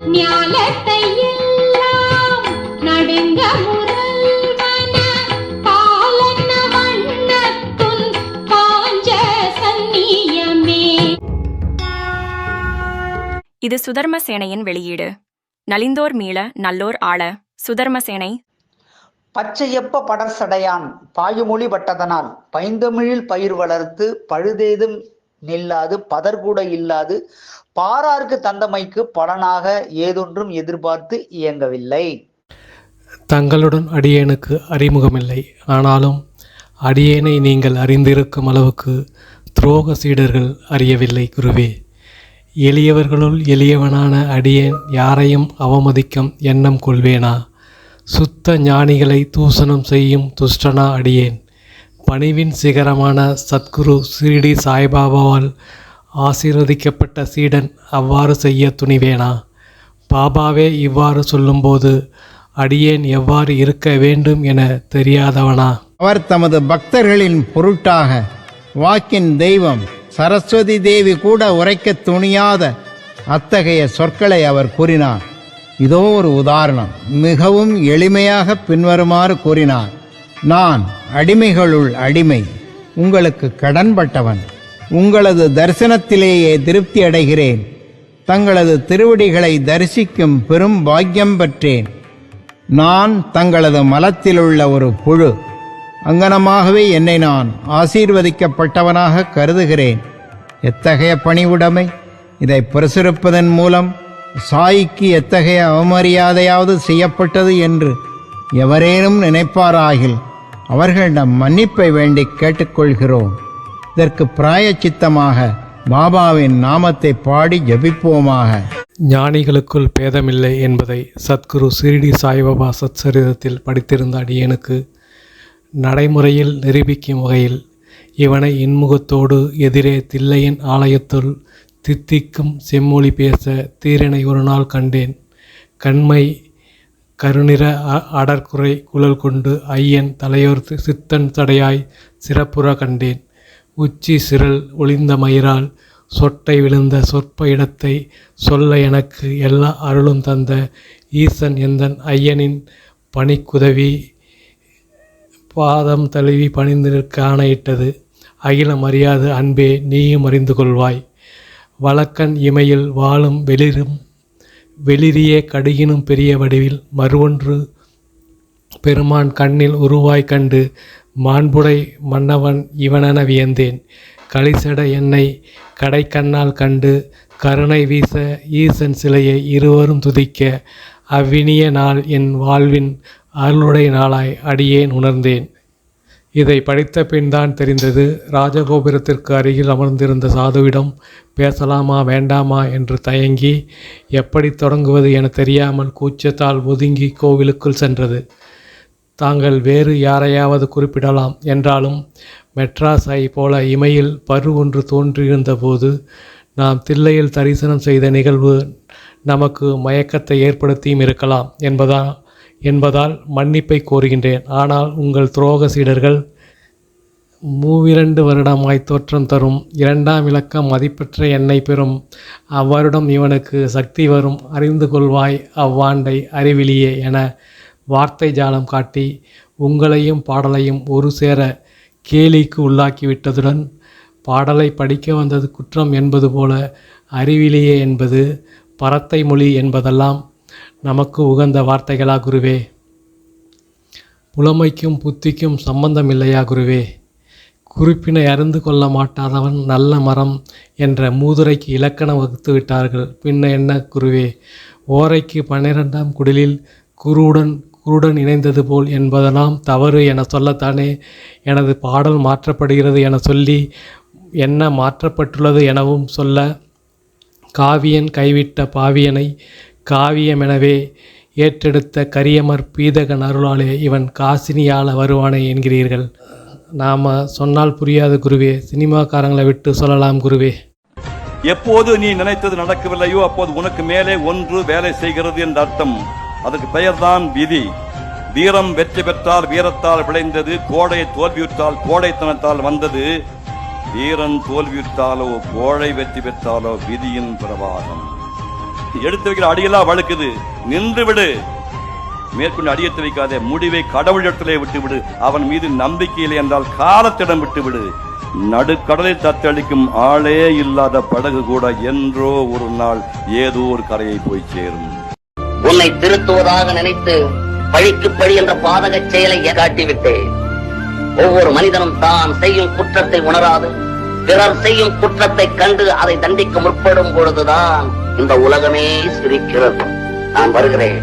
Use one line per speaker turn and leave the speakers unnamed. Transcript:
ஞாலத்தை எல்லாம் நடுங்க முரல்வன பாலன வண்ணத்துன் பாஞ்ச சந்நியமே.
இது சுதர்மசேனையின் வெளியீடு. நலிந்தோர் மீள நல்லோர் ஆள. சுதர்மசேனை
பச்சையப்ப படர்சடையான் பாயுமொழி பட்டதனால் பைந்தமிழில் பயிர் வளர்த்து பழுதேதும் நில்லாது பதர்கூட இல்லாது பாரார்க்கு தந்தமைக்கு பலனாக ஏதொன்றும் எதிர்பார்த்து இயங்கவில்லை.
தங்களுடன் அடியேனுக்கு அறிமுகமில்லை. ஆனாலும் அடியேனை நீங்கள் அறிந்திருக்கும் அளவுக்கு துரோக சீடர்கள் அறியவில்லை குருவே. எளியவர்களுள் எளியவனான அடியேன் யாரையும் அவமதிக்கும் எண்ணம் கொள்வேனா? சுத்த ஞானிகளை தூசணம் செய்யும் துஷ்டனா அடியேன்? பணிவின் சிகரமான சத்குரு சிறிடி சாய்பாபாவால் ஆசீர்வதிக்கப்பட்ட சீடன் அவ்வாறு செய்ய துணிவேனா? பாபாவே இவ்வாறு சொல்லும்போது அடியேன் எவ்வாறு இருக்க வேண்டும் என தெரியாதவனா?
அவர் தமது பக்தர்களின் பொருட்டாக வாக்கின் தெய்வம் சரஸ்வதி தேவி கூட உரைக்கத் துணியாத அத்தகைய சொற்களை அவர் கூறினார். இதோ ஒரு உதாரணம் மிகவும் எளிமையாக பின்வருமாறு கூறினார். நான் அடிமைகளுள் அடிமை உங்களுக்கு கடன்பட்டவன். உங்களது தரிசனத்திலேயே திருப்தி அடைகிறேன். தங்களது திருவடிகளை தரிசிக்கும் பெரும் பாக்கியம் பெற்றேன். நான் தங்களது மலத்திலுள்ள ஒரு புழு. அங்கனமாகவே என்னை நான் ஆசீர்வதிக்கப்பட்டவனாக கருதுகிறேன். எத்தகைய பணிவுடைமை? இதை பிரசுரிப்பதன் மூலம் சாய்க்கு எத்தகைய அவமரியாதையாவது செய்யப்பட்டது என்று எவரேனும் நினைப்பாராகில் அவர்களிடம் மன்னிப்பை வேண்டி கேட்டுக்கொள்கிறோம். இதற்கு பிராயச்சித்தமாக பாபாவின் நாமத்தை பாடி ஜபிப்போமாக.
ஞானிகளுக்குள் பேதமில்லை என்பதை சத்குரு சிரிடி சாய்பாபா சத்சரிதத்தில் படித்திருந்த அடியனுக்கு நடைமுறையில் நிரூபிக்கும் வகையில் இவனை இன்முகத்தோடு எதிரே தில்லையின் ஆலயத்துள் தித்திக்கும் செம்மொழி பேச தீரனை ஒரு நாள் கண்டேன். கண்மை கருநிற அ- குழல் கொண்டு ஐயன் தலையோர் சித்தன் தடையாய் சிறப்புற கண்டேன். உச்சி சிரல் ஒளிந்த மயிரால் சொட்டை விழுந்த சொற்ப இடத்தை சொல்ல எனக்கு எல்லா அருளும் தந்த ஈசன் எந்தன் ஐயனின் பணிக்குதவி பாதம் தழுவி பணிந்து நிற்க ஆணையிட்டது. அகிலம் அறியாது அன்பே நீயும் அறிந்து கொள்வாய். வழக்கன் இமையில் வாழும் வெளிரும் வெளிரிய கடுகினும் பெரிய வடிவில் மறுவொன்று பெருமான் கண்ணில் உருவாய் கண்டு மாண்புடை மன்னவன் இவனென வியந்தேன். களிசட என்னை கடைக்கண்ணால் கண்டு கருணை வீச ஈசன் சிலையை இருவரும் துதிக்க அவ்வினிய நாள் என் வாழ்வின் அருளுடை நாளாய் அடியேன் உணர்ந்தேன். இதை படித்த பின்தான் தெரிந்தது ராஜகோபுரத்திற்கு அருகில் அமர்ந்திருந்த சாதுவிடம் பேசலாமா வேண்டாமா? என்று தயங்கி எப்படி தொடங்குவது என தெரியாமல் கூச்சத்தால் ஒதுங்கி கோவிலுக்குள் சென்றது. தாங்கள் வேறு யாரையாவது குறிப்பிடலாம் என்றாலும் மெட்ராஸை போல இமையில் பரு ஒன்று தோன்றியிருந்தபோது நாம் தில்லையில் தரிசனம் செய்த நிகழ்வு நமக்கு மயக்கத்தை ஏற்படுத்தியும் இருக்கலாம் என்பதா என்பதால் மன்னிப்பை கோருகின்றேன். ஆனால் உங்கள் துரோக சீடர்கள் மூவிரண்டு வருடமாய் தோற்றம் தரும் இரண்டாம் இலக்கம் மதிப்பெற்ற என்னை பெறும். அவ்வருடம் இவனுக்கு சக்தி வரும். அறிந்து கொள்வாய் அவ்வாண்டை அறிவிலியே என வார்த்தை ஜாலம் காட்டி உங்களையும் பாடலையும் ஒரு சேர கேலிக்கு உள்ளாக்கிவிட்டதுடன் பாடலை படிக்க வந்தது குற்றம் என்பது போல அறிவிலேயே என்பது பரத்தை மொழி என்பதெல்லாம் நமக்கு உகந்த வார்த்தைகளா குருவே. புலமைக்கும் புத்திக்கும் சம்பந்தம் இல்லையா குருவே. குறிப்பினை அறிந்து கொள்ள மாட்டாதவன் நல்ல மரம் என்ற மூதுரைக்கு இலக்கணம் வகுத்து விட்டார்கள். பின்ன என்ன குருவே. ஓரைக்கு பன்னிரெண்டாம் குடிலில் குருவுடன் குருடன் இணைந்தது போல் என்பதெல்லாம் தவறு என சொல்லத்தானே? எனது பாடல் மாற்றப்படுகிறது என சொல்லி என்ன மாற்றப்பட்டுள்ளது எனவும் சொல்ல காவியன் கைவிட்ட பாவியனை காவியமெனவே ஏற்றெடுத்த கரியமர் பீதகன் அருளாலே இவன் காசினியால் வருவானே என்கிறீர்கள். நாம் சொன்னால் புரியாது குருவே சினிமாக்காரங்களை விட்டு சொல்லலாம் குருவே.
எப்போது நீ நினைத்தது நடக்கவில்லையோ அப்போது உனக்கு மேலே ஒன்று வேலை செய்கிறது என்ற அர்த்தம். அதற்கு பெயர்தான் விதி. வீரம் வெற்றி பெற்றால் வீரத்தால் விளைந்தது கோடை தோல்வியுற்றால் கோடைத்தனத்தால் வந்தது. வீரன் தோல்வியுற்றாலோ கோழை வெற்றி பெற்றாலோ விதியின் பிரவாகம். எடுத்து வைக்கிற அடியெல்லாம் வழுக்குது. நின்று விடு. மேற்கொண்டு அடியத்து வைக்காதே. முடிவை கடவுளிடத்திலே விட்டு விடு அவன் மீது நம்பிக்கை இல்லை என்றால் காலத்திடம் விட்டு விடு நடுக்கடலை தத்தளிக்கும் ஆளே இல்லாத படகு கூட என்றோ ஒரு நாள் ஏதோ ஒரு கரையை போய் சேரும்.
உன்னை திருத்துவதாக நினைத்து பழிக்கு பழி என்ற பாதகச் செயலை காட்டிவிட்டேன். ஒவ்வொரு மனிதனும் தான் செய்யும் குற்றத்தை உணராது பிறர் செய்யும் குற்றத்தை கண்டு அதை தண்டிக்க முற்படும் பொழுதுதான் இந்த உலகமே சிரிக்கிறது. நான் வருகிறேன்.